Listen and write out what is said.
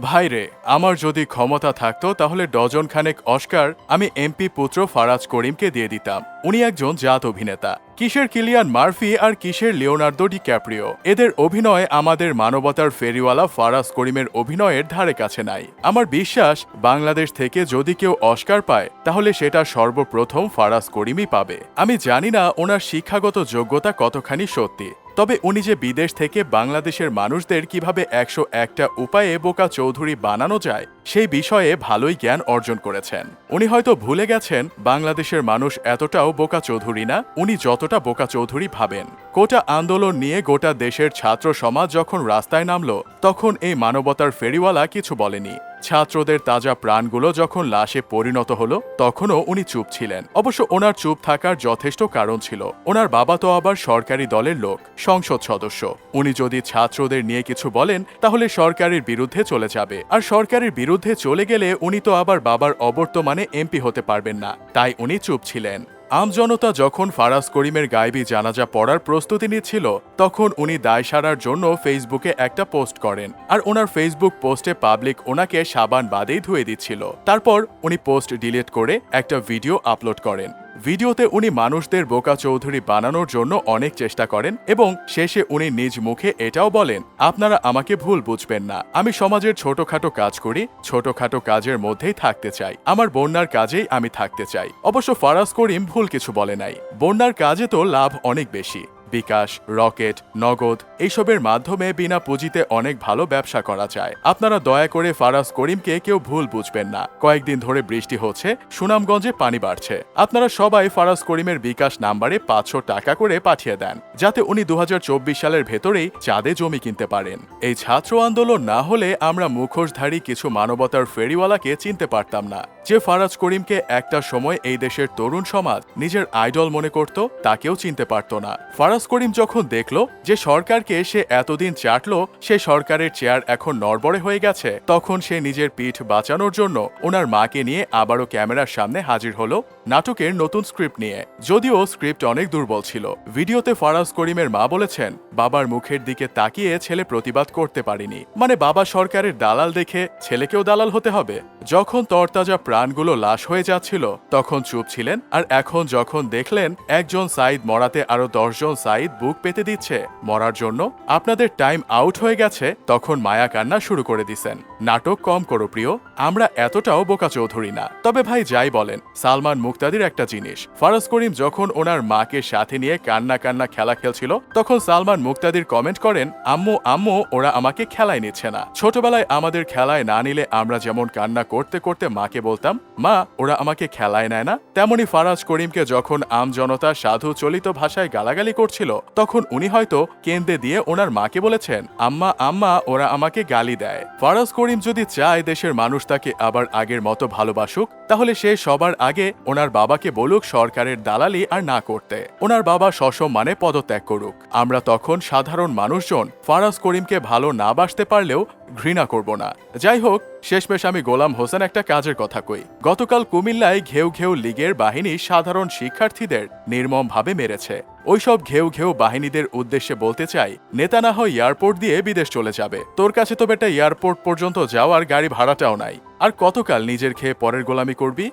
ভাইরে, আমার যদি ক্ষমতা থাকতো তাহলে ডজন খানেক অস্কার আমি এমপি পুত্র ফারাজ করিমকে দিয়ে দিতাম। উনি একজন জাত অভিনেতা। কিসের কিলিয়ান মার্ফি আর কিসের লিওনার্দো ডি ক্যাপ্রিও এদের অভিনয় আমাদের মানবতার ফেরিওয়ালা ফারাজ করিমের অভিনয়ের ধারে কাছে নাই। আমার বিশ্বাস, বাংলাদেশ থেকে যদি কেউ অস্কার পায়, তাহলে সেটা সর্বপ্রথম ফারাজ করিমই পাবে। আমি জানি না ওনার শিক্ষাগত যোগ্যতা কতখানি সত্যি। তবে উনি যে বিদেশ থেকে বাংলাদেশের মানুষদের কীভাবে একশো একটা উপায়ে বোকা চৌধুরী বানানো যায়, সেই বিষয়ে ভালোই জ্ঞান অর্জন করেছেন। উনি হয়তো ভুলে গেছেন, বাংলাদেশের মানুষ এতটাও বোকা চৌধুরী না, উনি যতটা বোকা চৌধুরী ভাবেন। কোটা আন্দোলন নিয়ে গোটা দেশের ছাত্র সমাজ যখন রাস্তায় নামল, তখন এই মানবতার ফেরিওয়ালা কিছু বলেনি। ছাত্রদের তাজা প্রাণগুলো যখন লাশে পরিণত হলো, তখনও উনি চুপ ছিলেন। অবশ্য ওনার চুপ থাকার যথেষ্ট কারণ ছিল। ওনার বাবা তো আবার সরকারি দলের লোক, সংসদ সদস্য। উনি যদি ছাত্রদের নিয়ে কিছু বলেন, তাহলে সরকারের বিরুদ্ধে চলে যাবে। আর সরকারের বিরুদ্ধে চলে গেলে উনি তো আবার বাবার অবর্তমানে এমপি হতে পারবেন না। তাই উনি চুপ ছিলেন। আমজনতা যখন ফারাজ করিমের গায়েবী জানাজা পড়ার প্রস্তুতি নিচ্ছিল, তখন উনি দায় সারার জন্য ফেসবুকে একটা পোস্ট করেন আর ওনার ফেসবুক পোস্টে পাবলিক ওনাকে সাবান বাদেই ধুয়ে দিচ্ছিল। তারপর উনি পোস্ট ডিলিট করে একটা ভিডিও আপলোড করেন। ভিডিওতে উনি মানুষদের বোকা চৌধুরী বানানোর জন্য অনেক চেষ্টা করেন এবং শেষে উনি নিজ মুখে এটাও বলেন, আপনারা আমাকে ভুল বুঝবেন না। আমি সমাজের ছোটখাটো কাজ করি, ছোটখাটো কাজের মধ্যেই থাকতে চাই। আমার বন্যার কাজেই আমি থাকতে চাই। অবশ্য ফারাজ করিম ভুল কিছু বলে নাই। বন্যার কাজে তো লাভ অনেক বেশি। বিকাশ, রকেট, নগদ এইসবের মাধ্যমে বিনা পুঁজিতে অনেক ভালো ব্যবসা করা যায়। আপনারা দয়া করে ফারাজ করিমকে কেউ ভুল বুঝবেন না। কয়েকদিন ধরে বৃষ্টি হচ্ছে, সুনামগঞ্জে পানি বাড়ছে। আপনারা সবাই ফারাজ করিমের বিকাশ নাম্বারে পাঁচশো টাকা করে পাঠিয়ে দেন, যাতে উনি দু হাজার চব্বিশ সালের ভেতরেই চাঁদে জমি কিনতে পারেন। এই ছাত্র আন্দোলন না হলে আমরা মুখোশধারী কিছু মানবতার ফেরিওয়ালাকে চিনতে পারতাম না। যে ফারাজ করিমকে একটা সময় এই দেশের তরুণ সমাজ নিজের আইডল মনে করত, তাকেও চিনতে পারত না। ফারাজ করিম যখন দেখল যে সরকারকে সে এতদিন চাটল, সে সরকারের চেয়ার এখন নড়বড়ে হয়ে গেছে, তখন সে নিজের পিঠ বাঁচানোর জন্য ওনার মাকে নিয়ে আবারও ক্যামেরার সামনে হাজির হলো। নাটকের নতুন স্ক্রিপ্ট নিয়ে। যদিও স্ক্রিপ্ট অনেক দুর্বল ছিল। ভিডিওতে ফারাজ করিমের মা বলেছেন, বাবার মুখের দিকে তাকিয়ে ছেলে প্রতিবাদ করতে পারেনি। মানে বাবা সরকারের দালাল দেখে ছেলেকেও দালাল হতে হবে। যখন তরতাজা প্রাণগুলো লাশ হয়ে যাচ্ছিল, তখন চুপ ছিলেন আর এখন যখন দেখলেন, একজন সাইদ মরাতে আরও দশজন সাইদ বুক পেতে দিচ্ছে। মরার জন্য আপনাদের টাইম আউট হয়ে গেছে, তখন মায়া কান্না শুরু করে দিছেন। নাটক কম করো প্রিয়, আমরা এতটাও বোকা চৌধুরী না। তবে ভাই যাই বলেন, সালমান মুক্তাদির একটা জিনিস। ফারাজ করিম যখন ওনার মাকে সাথে নিয়ে কান্না কান্না খেলা খেলছিল, তখন সালমান মুক্তাদির কমেন্ট করেন, আম্মু আম্মু, ওরা আমাকে খেলায় নিচ্ছে না। ছোটবেলায় আমাদের খেলায় না নিলে আমরা যেমন কান্না করতে করতে মাকে বলতাম, মা, ওরা আমাকে খেলায় নেয় না। তেমনি ফারাজ করিমকে যখন আম জনতা সাধু চলিত ভাষায় গালাগালি করছিল, তখন উনি হয়তো কেন্দ্রে দিয়ে ওনার মাকে বলেছেন, আম্মা আম্মা, ওরা আমাকে গালি দেয়। ফারাজ করিম যদি চায় দেশের মানুষ তাকে আবার আগের মতো ভালোবাসুক, তাহলে সে সবার আগে ওনার বাবাকে বলুক সরকারের দালালি আর না করতে। ওনার বাবা সসম্মানে পদত্যাগ করুক। আমরা তখন সাধারণ মানুষজন, ফারাজ করিমকে ভালো না বাসতে পারলেও ঘৃণা করব না। যাই হোক, শেষমেশ আমি গোলাম হোসেন একটা কাজের কথা কই। গতকাল কুমিল্লায় ঘেউ ঘেউ লীগের বাহিনী সাধারণ শিক্ষার্থীদের নির্মমভাবে মেরেছে। ওইসব ঘেউ ঘেউ বাহিনীদের উদ্দেশ্যে বলতে চাই, নেতা না হয় এয়ারপোর্ট দিয়ে বিদেশ চলে যাবে। তোর কাছে তো বেটা এয়ারপোর্ট পর্যন্ত যাওয়ার গাড়ি ভাড়াটাও নাই। আর কতকাল নিজের খেয়ে পরের গোলামি করবি?